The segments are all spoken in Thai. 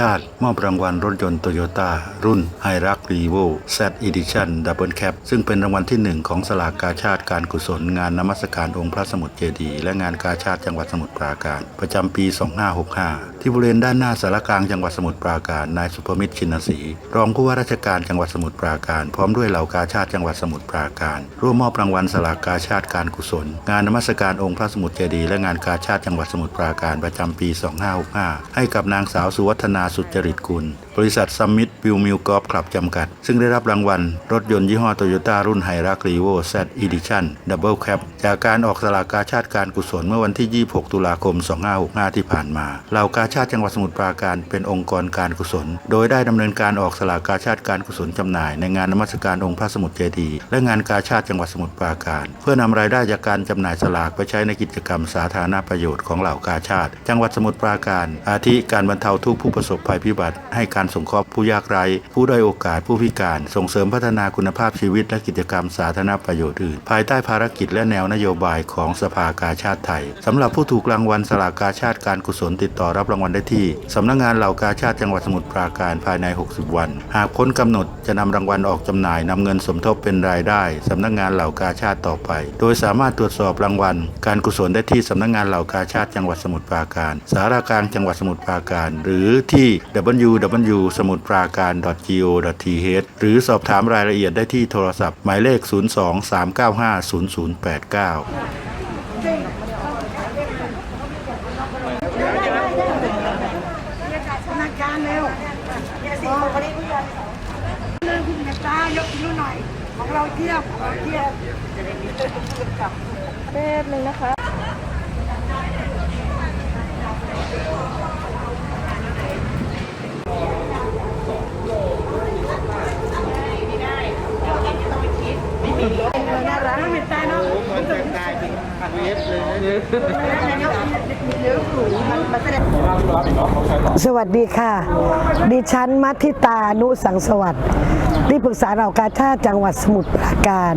ชาติ มอบรางวัลรถยนต์โตโยต้ารุ่นไฮรักรีโว Z Edition Double Cap ซึ่งเป็นรางวัลที่ 1 ของสลากกาชาติการกุศลงานนมัสการองค์พระสมุทรเจดีย์และงานกาชาติจังหวัดสมุทรปราการ ประจำปี 2565 ที่บริเวณด้านหน้าสารกลางจังหวัดสมุทรปราการนายสุภมิตรชินศรีรองผู้ว่าราชการจังหวัดสมุทรปราการ พร้อมด้วยเหล่ากาชาติจังหวัดสมุทรปราการ ร่วมมอบรางวัลสลากกาชาติการกุศล งานนมัสการองค์พระสมุทรเจดีย์และงานกาชาติจังหวัดสมุทรปราการประจำปี 2565 ให้กับนางสาวสุวัฒนาสุจริตกุล บริษัทซัมมิตบิวมิลกอล์ฟคลับจำกัด ซึ่งได้รับรางวัล รถยนต์ยี่ห้อโตโยต้ารุ่นไฮรักรีโว Z Edition Double Cap จากการออกสลากกาชาติการกุศลเมื่อวันที่ 26 ตุลาคม 2565 ที่ผ่านมาเหล่ากาชาติจังหวัดสมุทรปราการเป็นองค์กรการกุศล โดยได้ดำเนินการออกสลากกาชาติการกุศลจำหน่าย ในงานนมัสการองค์พระสมุทรเจดีย์และงานกาชาติจังหวัดสมุทรปราการ เพื่อนำรายได้จากการจำหน่ายสลากไปใช้ในกิจกรรมสาธารณประโยชน์ของเหล่ากาชาติ จังหวัดสมุทรปราการ อาทิการบรรเทาทุกข์ผู้ประสบภัยพิบัติ ให้การสงเคราะห์ผู้ยากไร้ ผู้ด้อยโอกาสผู้พิการ ส่งเสริมพัฒนาคุณภาพชีวิตและกิจกรรมสาธารณประโยชน์อื่น ภายใต้ภารกิจและแนวนโยบายของสภากาชาติไทยสำหรับผู้ถูกรางวัลสลากกาชาติการกุศลติดต่อรับรางวัลได้ที่สำนักงานเหล่ากาชาติจังหวัดสมุทรปราการภายใน 60 วัน หากพ้นกำหนดจะนำรางวัลออกจำหน่ายนำเงินสมทบเป็นรายได้สำนักงานเหล่ากาชาติต่อไป โดยสามารถตรวจสอบรางวัล การกุศลได้ที่สำนักงานเหล่ากาชาติจังหวัดสมุทรปราการ สารากลางจังหวัดสมุทรปราการ หรือที่ www สมุทรปราการ go.th หรือสอบถามรายละเอียดได้ที่โทรศัพท์ หมายเลข 02-395-0089ธนาคารเร็วโอ้คนนี้เพื่อนเรื่องคุณกระจ้ายกคิ้วหน่อยของเราเทียบของเราเทียบจะได้มีเรื่องกับแป๊บนึงนะคะ น่ารักไม่เป็นใจเนาะมันจะกลายเป็นพันเล็บเลยเนื้อเนื้อผูมันมันแสวัสดีค่ะ ดิฉันมัทธิตานุสังสวัสดิ์ที่ปรึกษาเหล่ากาชาติจังหวัดสมุทรปราการ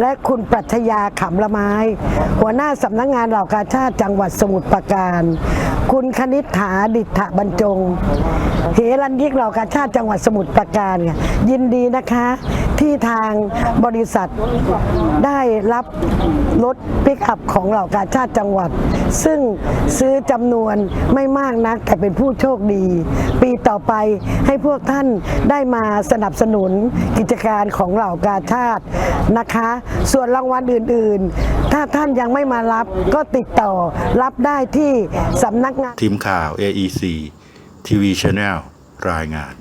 และคุณปรัชญาขำละไม้ หัวหน้าสำนักงานเหล่ากาชาติจังหวัดสมุทรปราการ คุณคณิษฐาดิษฐบรรจงเหรันยิกเหล่ากาชาติจังหวัดสมุทรปราการยินดีนะคะ ที่ทางบริษัทได้รับรถปิกอัพของเหล่ากาชาติจังหวัด ซึ่งซื้อจำนวนไม่มากนัก แต่เป็นผู้โชคดี ปีต่อไปให้พวกท่านได้มาสนับสนุนกิจการของเหล่ากาชาตินะคะ ส่วนรางวัลอื่น ๆ ถ้าท่านยังไม่มารับก็ติดต่อรับได้ที่สำนักงาน ทีมข่าว AEC TV Channel รายงาน